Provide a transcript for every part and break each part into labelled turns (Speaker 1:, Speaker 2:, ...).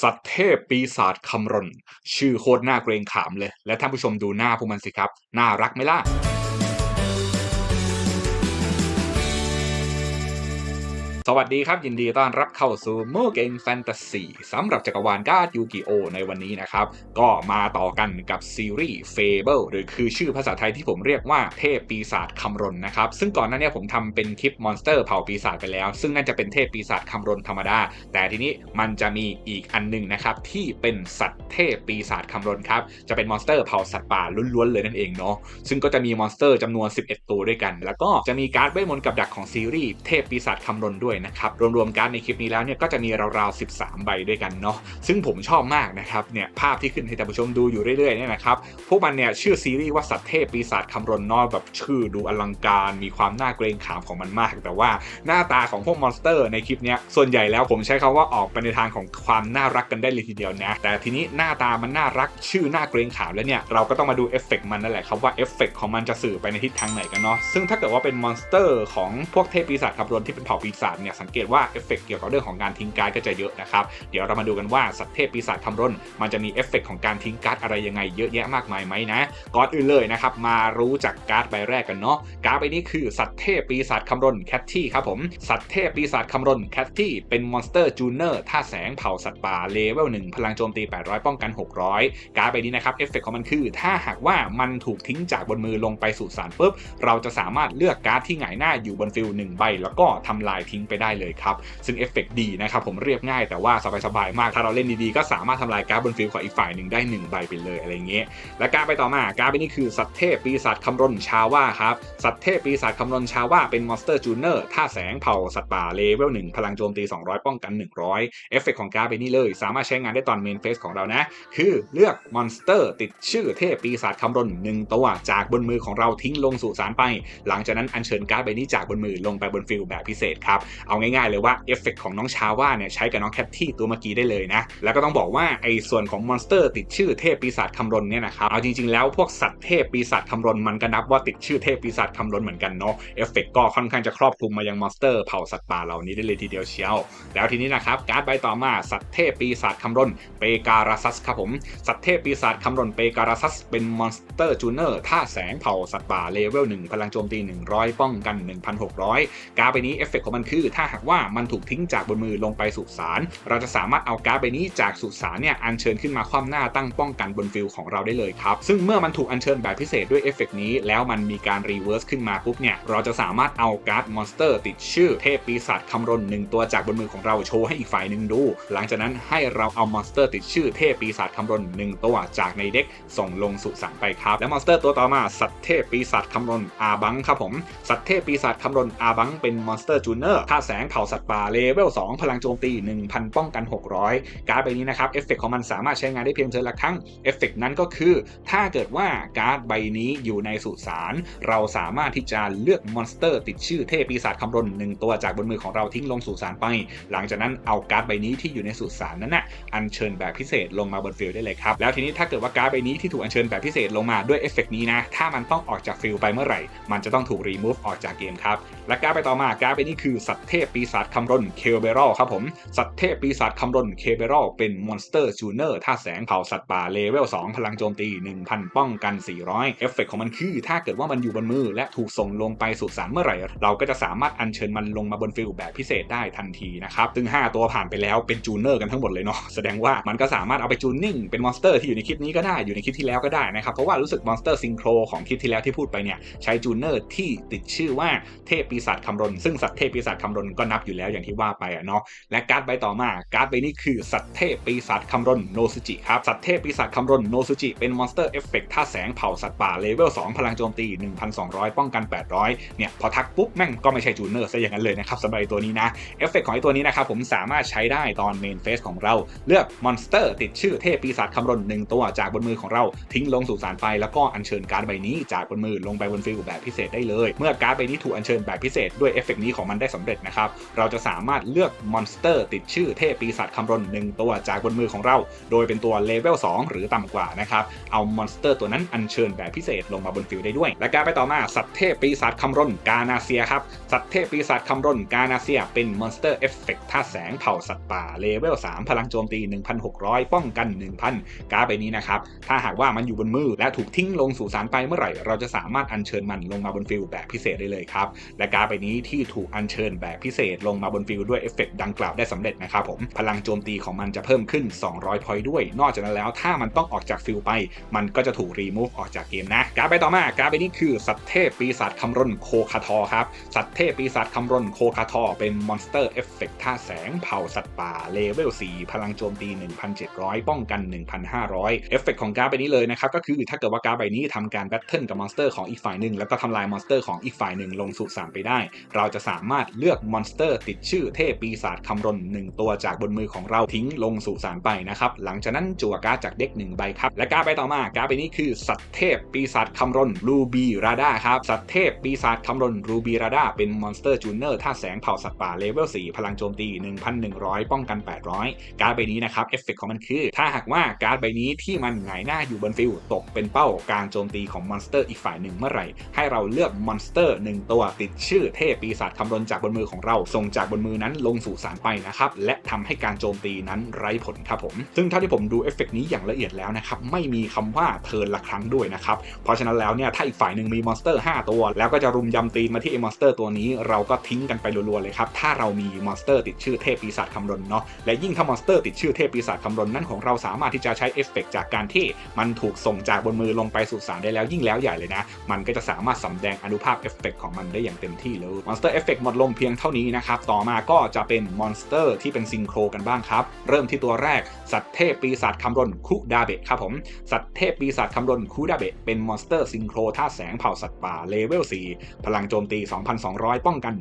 Speaker 1: สัตว์เทพปีศาจคำรน ชื่อโคตรน่าเกรงขามเลย และท่านผู้ชมดูหน้าพวกมันสิครับ น่ารักไหมล่ะ สวัสดีครับ ยินดีต้อนรับเข้าสู่โมเกมแฟนตาซีสำหรับจักรวาลการ์ดยูกิโอในวันนี้นะครับ ก็มาต่อกันกับซีรีส์ Fable หรือคือชื่อภาษาไทยที่ผมเรียกว่าเทพปีศาจคำรนนะครับ ซึ่งก่อนหน้านี้ผมทำเป็นคลิปมอนสเตอร์เผ่าปีศาจไปแล้ว ซึ่งนั่นจะเป็นเทพปีศาจคำรนธรรมดา แต่ทีนี้มันจะมีอีกอันหนึงนะครับที่เป็นสัตว์เทพปีศาจคำรนครับจะเป็นมอนสเตอร์เผ่าสัตว์ป่าล้วนๆเลยนั่นเองเนาะซึ่งก็จะมีมอนสเตอร์จำนวน 11 ตัวด้วยกัน แล้วก็จะมีการ์ดเวทมนต์กับดักของซีรีส์เทพปีศาจคำรนด้วยนะครับรวมๆการในคลิปนี้แล้วเนี่ยก็จะมีราวๆ 13 ใบด้วยกันเนาะซึ่งผมชอบมากนะครับเนี่ยภาพที่ขึ้นให้ท่านผู้ชมดูอยู่เรื่อยๆเนี่ยนะครับพวกมันเนี่ยชื่อซีรีส์ว่าสัตว์เทพปีศาจคำรนนอแบบชื่อดูอลังการมีความน่าเกรงขามของมันมาก แต่ว่าหน้าตาของพวกมอนสเตอร์ในคลิปเนี้ยส่วนใหญ่แล้วผมใช้คาว่าออกไปในทางของความน่ารักกันได้เลยทีเดียวนะแต่ทีนี้หน้าตามันน่ารักชื่อน่าเกรงขามแล้วเนี่ยเราก็ต้องมาดูเอฟเฟกต์มันนั่นแหละครับว่าเอฟเฟกต์ของมันจะสื่อไปในทิศทางไหนกันเนาะซึ่งถ้าเกิดว่าเป็นมอนสเตอร์ของพวกเทพปีศาจคำรนที่เป็นเผ่าปีศาจเนี่ยสังเกตว่าเอฟเฟกต์เกี่ยวกับเรื่องของการทิ้งการ์ดก็จะเยอะนะครับ เดี๋ยวเรามาดูกันว่าสัตว์เทพปีศาจคำรนมันจะมีเอฟเฟกต์ของการทิ้งการ์ดอะไรยังไงเยอะแยะมากมายไหมนะก่อนอื่นเลยนะครับมารู้จักการ์ดใบแรกกันเนาะการ์ดใบนี้คือสัตว์เทพปีศาจคำรนแคทตี้ครับผมสัตว์เทพปีศาจคำรนแคทตี้เป็นมอนสเตอร์จูเนอร์ท่าแสงเผาสัตว์ป่าเลเวล1พลังโจมตี 800 ป้องกัน 600 การ์ดใบนี้นะครับเอฟเฟกต์ของมันคือ ถ้าหากว่ามันถูกทิ้งจากบนมือลงไปสู่สารปุ๊บเราจะสามารถเลือกการ์ดที่หงายหน้าอยู่บนฟิลหนึ่งใบ แล้วก็ทำลายทิ้งไปได้เลยครับ ซึ่งเอฟเฟกต์ดีนะครับผมเรียบง่ายแต่ว่าสบายๆมาก ถ้าเราเล่นดีๆ ก็สามารถทำลายการ์ดบนฟิลของอีกฝ่ายหนึ่งได้หนึ่งใบไปเลยอะไรเงี้ยและการไปต่อมาการดไปนี่คือสัตว์เทพปีศาจคำรนชาว่าครับสัตว์เทพปีศาจคำรนชาว่าเป็นมอนสเตอร์จูเนอร์ท่าแสงเผาสัตว์ป่าเลเวล1พลังโจมตี 200 ป้องกัน 100 เอฟเฟกของการดไปนี่เลย สามารถใช้งานได้ตอนเมนเฟสของเรานะ คือเลือกมอนสเตอร์ติดชื่อเทพปีศาจคำรน1ตัวจากบนมือของเราทิ้งลงสู่สารไป หลังจากนั้นอัญเชิญการ์ดใบนี้จากบนมือลงไปบนฟิลแบบพิเศษครับเอาง่ายๆเลยว่าเอฟเฟกของน้องชาว่าเนี่ยใช้กับน้องแคทที่ตัวเมื่อกี้ได้เลยนะ แล้วก็ต้องบอกว่าไอ้ส่วนของมอนสเตอร์ติดชื่อเทพปีศาจคำรนเนี่ยนะครับเอาจริงๆแล้วพวกสัตว์เทพปีศาจคำรนมันก็นับว่าติดชื่อเทพปีศาจคำรนเหมือนกันเนาะเอฟเฟกก็ค่อนข้างจะครอบคลุมมายังมอนสเตอร์เผ่าสัตว์ป่าเหล่านี้ได้เลยทีเดียวเชียว แล้วทีนี้นะครับการ์ดใบต่อมาสัตว์เทพปีศาจคำรนเปการาซัสครับผมสัตว์เทพปีศาจคำรนเปการาซัสเป็นมอนสเตอร์จูเนอร์ท่าแสงเผ่าสัตว์ป่าเลเวล1พลังโจมตี 100 ป้องกัน 1,600 การ์ดใบนี้เอฟเฟกของมันคือถ้าหากว่ามันถูกทิ้งจากบนมือลงไปสุสาน เราจะสามารถเอาการ์ดใบนี้จากสุสานเนี่ยอัญเชิญขึ้นมาคว่ำหน้าตั้งป้องกันบนฟิลของเราได้เลยครับ ซึ่งเมื่อมันถูกอัญเชิญแบบพิเศษด้วยเอฟเฟกนี้ แล้วมันมีการรีเวิร์สขึ้นมาปุ๊บเนี่ยเราจะสามารถเอาการ์ดมอนสเตอร์ติดชื่อเทพปีศาจคำรนหนึ่งตัวจากบนมือของเราโชว์ให้อีกฝ่ายหนึ่งดู หลังจากนั้นให้เราเอามอนสเตอร์ติดชื่อเทพปีศาจคำรนหนึ่งตัวจากในเด็กส่งลงสุสานไปครับ และมอนสเตอร์ตัวต่อมาสัตว์เทพปีศาจคำรนอาบังครับผมสัตว์เทพปีศาจคำรนอาบังเป็นมอนสเตอร์จูเนอร์ท่าแสงเผาสัตว์ป่าเลเวล2พลังโจมตี 1000 ป้องกัน 600 การ์ดใบนี้นะครับเอฟเฟกของมันสามารถใช้งานได้เพียงเทิร์นละครั้งเอฟเฟกนั้นก็คือ ถ้าเกิดว่าการ์ดใบนี้อยู่ในสุสานเราสามารถที่จะเลือกมอนสเตอร์ ติดชื่อเทพปีศาจคำรนหนึ่งตัวจากบนมือของเราทิ้งลงสุสานไป หลังจากนั้นเอาการ์ดใบนี้ที่อยู่ในสุสานนั้นน่ะอัญเชิญแบบพิเศษลงมาบนฟิลได้เลยครับแล้วทีนี้ถ้าเกิดว่าการ์ดใบนี้ที่ถูกอัญเชิญแบบพิเศษลงมาด้วยเอฟเฟกนี้นะถ้ามันต้องออกจากฟิลไปเมื่อไหร่ มันจะต้องถูกรีมูฟออกจากเกมครับ และการ์ดไปต่อมาการ์ดใบนี้คือสัตว์เทพปีศาจคำรนเคเบรอลครับผมสัตว์เทพปีศาจคำรนเคเบรอลเป็นมอนสเตอร์จูเนอร์ท่าแสงเผาสัตว์ป่าเลเวล 2 พลังโจมตี 1000 ป้องกัน 400 เอฟเฟกของมันคือ ถ้าเกิดว่ามันอยู่บนมือ และถูกส่งลงไปสู่สารเมื่อไหร่ เราก็จะสามารถอัญเชิญมันลงมาบนฟิลแบบพิเศษได้ทันทีนะครับซึ่ง 5 ตัวผ่านไปแล้วเป็นจูเนอร์กันทั้งหมดเลยเนาะแสดงว่ามันก็สามารถเอาไปจูนนิ่งเป็นมอนสเตอร์ที่อยู่ในคลิปนี้ก็ได้อยู่ในคลิปที่แล้วก็ได้นะครับเพราะว่ารู้สึกมอนสเตอร์ซิงโครของคลิปที่แล้วที่พูดไปเนี่ยใช้จูเนอร์ที่ติดชื่อว่าเทพปีศาจคำรน ซึ่งสัตว์เทพปีศาจคำรนก็นับอยู่แล้วอย่างที่ว่าไปอะเนาะและการ์ดใบต่อมาการ์ดใบนี้คือสัตว์เทพปีศาจคำรนโนซุจิครับสัตว์เทพปีศาจคำรนโนซุจิเป็นมอนสเตอร์เอฟเฟกต์ท่าแสงเผาสัตว์ป่าเลเวล2พลังโจมตี 1,200 ป้องกัน 800 เนี่ยพอทักปุ๊บแม่งก็ไม่ใช่จูเนอร์ซะอย่างนั้นเลยนะครับสำหรับไอ้ตัวนี้นะเอฟเฟกของไอ้ตัวนี้นะครับผมสามารถใช้ได้ตอนเมนเฟสของเราเลือกมอนสเตอร์ติดชื่อเทพปีศาจคำรนหนึ่งตัวจากบนมือของเราทิ้งลงสู่สารไฟแล้วก็อัญเชิญการ์ดใบนี้จากบนมือลงไปบนฟิลแบบพิเศษได้เลย เมื่อการ์ดใบนี้ถูกอัญเชิญแบบพิพิเศษด้วยเอฟเฟกต์นี้ของมันได้สำเร็จนะครับ เราจะสามารถเลือกมอนสเตอร์ ติดชื่อเทพปีศาจคำรนหนึ่งตัวจากบนมือของเรา โดยเป็นตัวเลเวล2หรือต่ำกว่านะครับ เอามอนสเตอร์ตัวนั้นอัญเชิญแบบพิเศษลงมาบนฟิลได้ด้วย และการไปต่อมาสัตว์เทพปีศาจคำรนกานาเซียครับ สัตว์เทพปีศาจคำรนกานาเซียเป็นมอนสเตอร์เอฟเฟกต์ท่าแสงเผ่าสัตว์ป่าเลเวล3พลังโจมตี 1,600 ป้องกัน 1,000 การ์ดใบนี้นะครับ ถ้าหากว่ามันอยู่บนมือและถูกทิ้งลงสู่สารไปเมื่อไหร่ เราจะสามารถอัญเชิญมันลงมาบนฟิลแบบพิเศษได้เลยครับ และการดใบนี้ที่ถูกอัญเชิญแบบพิเศษลงมาบนฟิลด้วยเอฟเฟกต์ดังกล่าวได้สำเร็จนะครับผม พลังโจมตีของมันจะเพิ่มขึ้น 200 พอยต์ด้วย นอกจากนั้นแล้วถ้ามันต้องออกจากฟิลไป มันก็จะถูกรีมูฟออกจากเกมนะ การ์ดใบต่อมาการ์ดใบนี้คือสัตว์เทพปีศาจคำรนโคคาทอครับ สัตว์เทพปีศาจคำรนโคคาทอเป็นมอนสเตอร์เอฟเฟกต์ท่าแสงเผ่าสัตว์ป่าเลเวล 4 พลังโจมตี 1,700 ป้องกัน 1,500 เอฟเฟกต์ของการ์ดใบนี้เลยนะครับก็คือถ้าเกิดว่าการ์ดใบนี้ทำการแบทเทิลกับมอนสเตอร์ของอีกฝ่ายหนึ่งแล้วก็ทำลายมอนสเตอร์ของอีกฝ่ายหนึ่งลงสู่สามไปได้ เราจะสามารถเลือกมอนสเตอร์ ติดชื่อเทพปีศาจคำรนหนึ่งตัวจากบนมือของเราทิ้งลงสู่สารไปนะครับ หลังจากนั้นจั่วการ์ดจากเด็กหนึ่งใบครับ และการ์ดใบต่อมาการ์ดใบนี้คือสัตว์เทพปีศาจคำรนรูบีราดาครับสัตว์เทพปีศาจคำรนรูบีราดาเป็นมอนสเตอร์จูเนอร์ท่าแสงเผ่าสัตว์ป่าเลเวล4พลังโจมตี 1,100 ป้องกัน 800 การ์ดใบนี้นะครับเอฟเฟกของมันคือ ถ้าหากว่าการ์ดใบนี้ที่มันหงายหน้าอยู่บนฟิลตกเป็นเป้าการโจมตีของมอนสเตอร์อีกฝ่ายหนึ่งเมื่อไหร่ ให้เราเลือกมอนสเตอร์หนึ่งตัวติดชื่อเทพปีศาจคำรนจากบนมือของเรา ส่งจากบนมือนั้นลงสู่สารไปนะครับ และทำให้การโจมตีนั้นไร้ผลครับผม ซึ่งเท่าที่ผมดูเอฟเฟกนี้อย่างละเอียดแล้วนะครับ ไม่มีคำว่าเทินละครั้งด้วยนะครับ เพราะฉะนั้นแล้วเนี่ย ถ้าอีกฝ่ายหนึ่งมีมอนสเตอร์ 5 ตัว แล้วก็จะรุมยำตีมาที่ไอ้มอนสเตอร์ตัวนี้ เราก็ทิ้งกันไปรัวๆเลยครับ ถ้าเรามีมอนสเตอร์ติดชื่อเทพปีศาจคำรนเนาะ และยิ่งถ้ามอนสเตอร์ติดชื่อเทพปีศาจคำรนนั้นของเราสามารถที่จะใช้เอฟเฟกจากการที่มันถูกส่งจากบนมือลงไปสู่สารได้แล้วยิ่งแล้วใหญ่เลยนะ มันก็จะสามารถสำแดงอนุภาพเอฟเฟกของมันได้อย่างเต็มที่เลยมอนสเตอร์เอฟเฟกหมดลงเพียงเท่านี้นะครับ ต่อมาก็จะเป็นมอนสเตอร์ที่เป็นซิงโครกันบ้างครับ เริ่มที่ตัวแรก สัตว์เทพปีศาจคำรนคุดาเบะครับผม สัตว์เทพปีศาจคำรนคุดาเบะเป็นมอนสเตอร์ซิงโครท่าแสงเผ่าสัตว์ป่าเลเวล 4 พลังโจมตี 2,200 ป้องกัน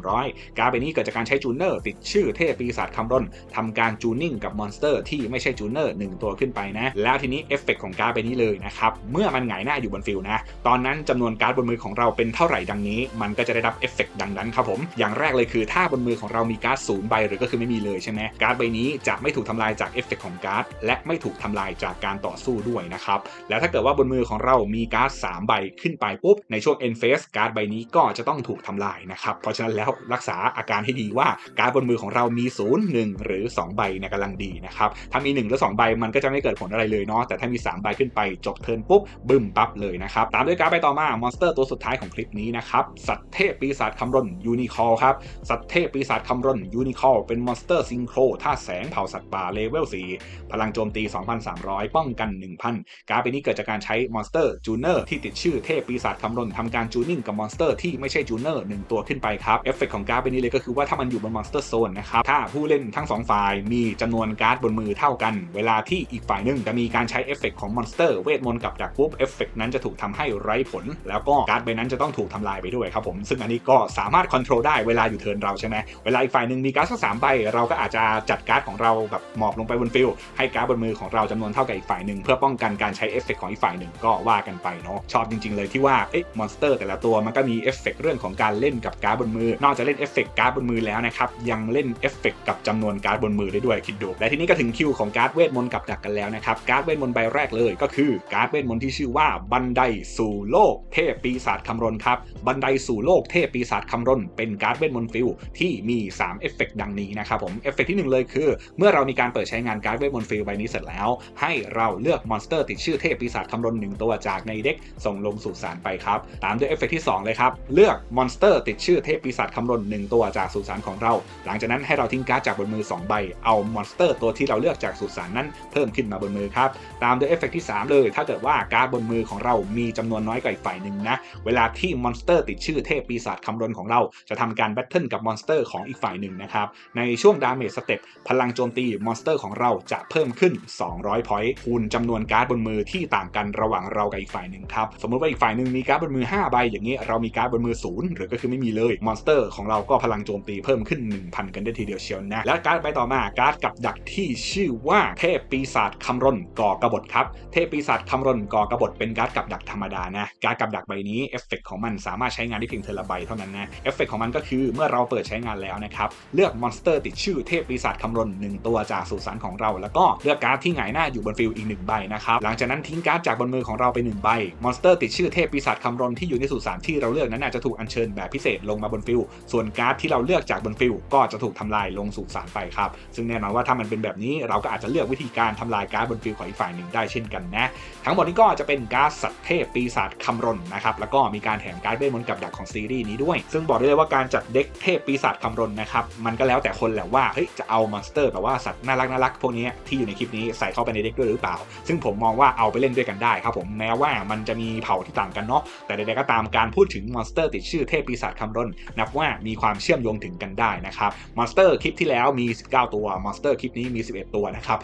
Speaker 1: 1,100 การ์ดใบนี้เกิดจากการใช้จูเนอร์ติดชื่อเทพปีศาจคำรนทำการจูนิ่งกับมอนสเตอร์ที่ไม่ใช่จูเนอร์1ตัวขึ้นไปนะ แล้วทีนี้เอฟเฟกของการ์ดใบนี้เลยนะครับ เมื่อมันหงายหน้าอยู่บนฟิลนะ ตอนนั้นจำนวนการ์ดบนมือของเราเป็นเท่าไหร่ดังนี้ มันก็จะได้รับเอฟเฟกดังนั้นครับผม อย่างแรกเลยคือถ้าบนมือของเรามีการ์ดศูนย์ใบหรือก็คือไม่มีเลยใช่ไหมการ์ดใบนี้จะไม่ถูกทำลายจากเอฟเฟกของการ์ดและไม่ถูกทำลายจากการต่อสู้ด้วยนะครับ แล้วถ้าเกิดว่าบนมือของเรามีการ์ด3ใบขึ้นไปปุ๊บในช่วง end phase การ์ดใบนี้ก็จะต้องถูกทำลายนะครับ เพราะฉะนั้นแล้วรักษาอาการให้ดีว่าการ์ดบนมือของเรามี0 1หรือ 2 ใบเนี่ยกำลังดีนะครับถ้ามี 1 หรือ 2 ใบมันก็จะไม่เกิดผลอะไรเลยเนาะแต่ถ้ามี 3 ใบขึ้นไปจบเทิร์นปุ๊บบึ้มปั๊บเลยนะครับตามด้วยการ์ดใบต่อมามอนสเตอร์ตัวสุดท้ายของคลิปนี้นะครับสัตว์เทพปีศาจคำรนยูนิคอร์ครับ สัตว์เทพปีศาจคำรนยูนิคอร์เป็นมอนสเตอร์ซิงโครท่าแสงเผาสัตว์ป่าเลเวล 4 พลังโจมตี 2,300 ป้องกัน 1,000 การ์ดใบนี้เกิดจากการใช้มอนสเตอร์จูเนอร์ที่ติดชื่อเทพปีศาจคำรนทำการจูนิ่งกับมอนสเตอร์ที่ไม่ใช่จูเนอร์หนึ่งตัวขึ้นไปครับเอฟเฟกของการ์ดใบนี้เลยก็คือว่าถ้ามันอยู่บนมอนสเตอร์โซนนะครับถ้าผู้เล่นทั้งสองฝ่ายมีจำนวนการ์ดบนมือเท่ากัน เวลาที่อีกฝ่ายหนึ่งจะมีการใช้เอฟเฟกของมอนสเตอร์เวทมนต์กับดักปุ๊บเอฟเฟกนั้นจะถูกทำให้ไร้ผล แล้วก็การ์ดใบนั้นจะต้องถูกทำลายไปด้วยครับผมซึ่งอันนี้ก็สามารถคอนโทรลได้เวลาอยู่เทิร์นเราใช่ไหมเวลาอีกฝ่ายหนึ่งมีการ์ดสักสามใบเราก็อาจจะจัดการ์ดของเราแบบหมอบลงไปบนฟิลให้การ์ดบนมือของเราจำนวนเท่ากับอีกฝ่ายหนึ่งเพื่อป้องกันการใช้เอฟเฟกของอีกฝ่ายหนึ่งก็ว่ากันไปเนาะชอบจริง ๆ เลยที่ว่าเอ๊ะมอนสเตอร์แต่ละตัวมันก็มีเอฟเฟกเรื่องของการเล่นกับการ์ดบนมือ นอกจากเล่นเอฟเฟกการ์ดบนมือแล้วนะครับยังเล่นเอฟเฟกกับจำนวนการ์ดบนมือได้ด้วยคิดดูและทีนี้ก็ถึงคิวของการ์ดเวทมนต์กับดักกันแล้วนะครับการ์ดเวทมนต์ใบแรกเลยก็คือการ์ดเวทมนต์ที่ชื่อว่าบันไดสู่โลกเทพปีศาจคำรนครับบันไดสู่โลกเทพปีศาจคำรนเป็นการ์ดเวทมนต์ฟิลที่มี 3 เอฟเฟกดังนี้นะครับผมเอฟเฟกที่หนึ่งเลยคือ เมื่อเรามีการเปิดใช้งานการ์ดเวทมนต์ฟิลใบนี้เสร็จแล้ว ให้เราเลือกมอนสเตอร์ติดชื่อเทพปีศาจคำรนหนึ่งตัวจากในเด็กส่งลงสู่สารไปครับตามด้วยเอฟเฟกที่ 2 เลยครับ เลือกมอนสเตอร์ติดชื่อเทพปีศาจคำรนหนึ่งตัวจากสุสานของเรา หลังจากนั้นให้เราทิ้งการ์ดจากบนมือ 2 ใบ เอามอนสเตอร์ตัวที่เราเลือกจากสุสานนั้นเพิ่มขึ้นมาบนมือครับตามด้วยเอฟเฟกที่ 3 เลย ถ้าเกิดว่าการ์ดบนมือของเรามีจำนวนน้อยกว่าอีกฝ่ายหนึ่งนะเวลาที่มอนสเตอร์ติดชื่อเทพปีศาจคำรนของเราจะทำการแบทเทิลกับมอนสเตอร์ของอีกฝ่ายหนึ่งนะครับ ในช่วงดาเมจสเต็ปพลังโจมตีมอนสเตอร์ของเราจะเพิ่มขึ้น 200 พอยต์คูณจำนวนการ์ดบนมือที่ต่างกันระหว่างเรากับอีกฝ่ายหนึ่งครับ สมมติว่าอีกฝ่ายหนึ่งมีการ์ดบนมือ 5 ใบอย่างนี้เรามีการ์ดบนมือศูนย์หรือก็คือไม่มีเลยมอนสเตอร์ของเราก็พลังโจมตีเพิ่มขึ้น 1,000 กันได้ทีเดียวเชียวนะและการ์ดใบต่อมาการ์ดกับดักที่ชื่อว่าเทพปีศาจคำรนก่อกระบฏครับเทพปีศาจคำรนก่อกระบฏเป็นการ์ดกับดักธรรมดานะการ์ดกับดักใบนี้เอฟเฟกของมันสามารถใช้งานได้เพียงเทอละใบเท่านั้นนะเอฟเฟกของมันก็คือเมื่อเราเปิดใช้งานแล้วนะครับเลือกมอนสเตอร์ติดชื่อเทพปีศาจคำรน1ตัวจากสุสานของเรา แล้วก็เลือกการ์ดที่หงายหน้าอยู่บนฟิลอีก1ใบนะครับหลังจากนั้นทิ้งการ์ดจากบนมือของเราไป1ใบมอนสเตอร์ติดชื่อเทพปีศาจคำรนที่อยู่ในสุสานที่เราเลือกนั้นอาจจะถูกอัญเชิญแบบพิเศษลงมาบนฟิลส่วนการ์ดที่เราเลือกจากบนฟิลก็จะถูกทำลายลงสุสานไปครับซึ่งแน่นอนว่าถ้ามันเป็นแบบนี้เราก็อาจจะเลือกวิธีการทำลายการ์ดบนฟิลของอีกฝ่ายหนึ่งได้เช่นกันนะทั้งหมดนี้ก็จะเป็นการ์ดสัตว์เทพปีศาจคำรนนะครับแล้วก็มีการแถมการ์ดเวทมนต์กับดักของซีรีส์นี้ด้วย ซึ่งบอกได้เลยว่าการจัดเด็กเทพปีศาจคำรนนะครับ มันก็แล้วแต่คนแหละว่าเฮ้ยจะเอามอนสเตอร์แบบว่าสัตว์น่ารักน่ารักพวกนี้ที่อยู่ในคลิปนี้ใส่เข้าไปในเด็กด้วยหรือเปล่า ซึ่งผมมองว่าเอาไปเล่นด้วยกันได้ครับผมแม้ว่ามันจะมีเผ่าที่ต่างกันเนาะแต่ใดๆก็ตามการพูดถึงมอนสเตอร์ติดชื่อเทพปีศาจคำรนนับว่ามีความเชื่อมโยงถึงกันได้นะครับมอนสเตอร์คลิปที่แล้วมี 19 ตัวมอนสเตอร์คลิปนี้มี 11 ตัวนะครับ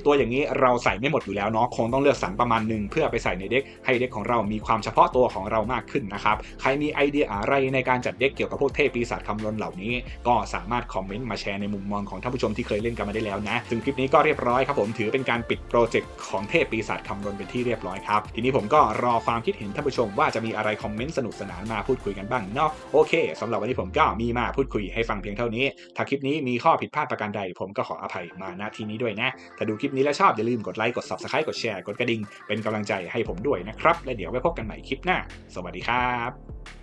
Speaker 1: 30 ตัวอย่างนี้เราใส่ไม่หมดอยู่แล้วเนาะคงต้องเลือกสรรประมาณหนึ่งเพื่อไปใส่ในเด็กให้เด็กของเรามีความเฉพาะตัวของเรามากขึ้นนะครับใครมีไอเดียอะไรในการจัดเด็กเกี่ยวกับพวกเทพปีศาจคำรนเหล่านี้ ก็สามารถคอมเมนต์มาแชร์ในมุมมองของท่านผู้ชมที่เคยเล่นกันมาได้แล้วนะซึ่งคลิปนี้ก็เรียบร้อยครับผมถือเป็นการปิดโปรเจกต์ของเทพปีศาจคำรนเป็นที่เรียบร้อยครับทีนี้ผมก็รอความคิดเห็นท่านผู้ชมว่าจะมีอะไรคอมเมนต์สนุกสนานมาพูดคุยกันบ้างเนาะโอเคสำหรับวันนี้ผมก็มีมาพูดคุยให้ฟังเพียงเท่านี้ ถ้าคลิปนี้มีข้อผิดพลาดประการใด ผมก็ขออภัยมาณที่นี้ด้วยนะ ถ้าดูคลิปนี้แล้วชอบอย่าลืมกดไลค์กด subscribe กดแชร์กดกระดิ่งเป็นกำลังใจให้ผมด้วยนะครับ และเดี๋ยวไว้พบกันใหม่คลิปหน้า สวัสดีครับ